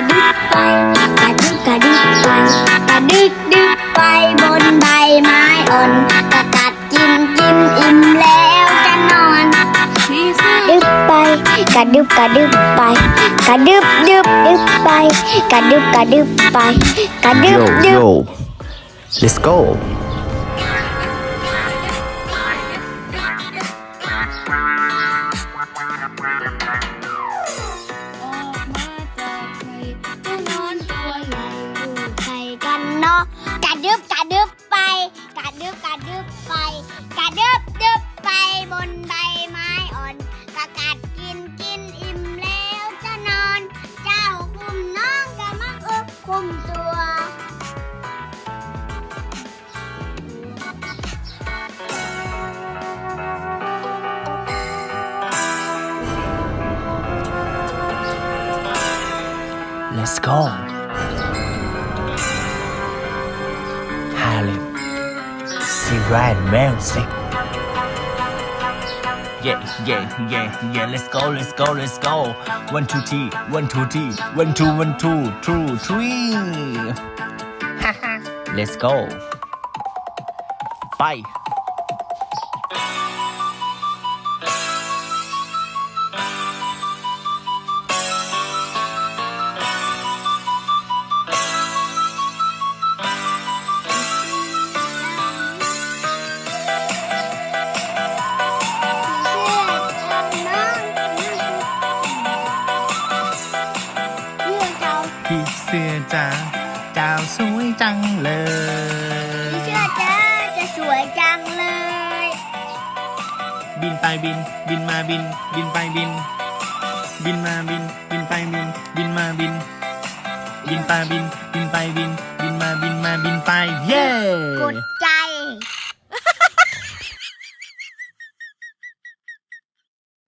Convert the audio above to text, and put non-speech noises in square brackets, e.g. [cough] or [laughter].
ไป กระดึบกระดึบไป กระดึบดึบไปบนใบไม้อ่อนกระกัดกินกินอิ่มแล้วจะนอน ดึบไป กระดึบกระดึบไป กระดึบดึบดึบไป กระดึบกระดึบไป กระดึบ Yo ดึบ yo let's go กันเนาะกระดึบกระดึบไป กระดึบกระดึบไป กระดึบดึบไปบนใบไม้อ่อนกระกัดกินกินอิ่มแล้วจะนอน เจ้าคุมน้องกะมักอึกคุมตัว let's go Harlem Cigarette music Yeah, yeah, yeah, yeah. Let's go, let's go, let's go. One, two, three, one, two, three, one, two, one, two, two, three. [laughs] let's go. Bye. สื้อจ๋าเจ้าสวยจังเลยเชื่อจ้าจะสวยจังเลย บินไปบิน บินมาบิน บินไปบิน บินมาบิน บินไปบิน บินมาบิน บินไปบิน บินไปบิน บินมาบินมาบินไป เย้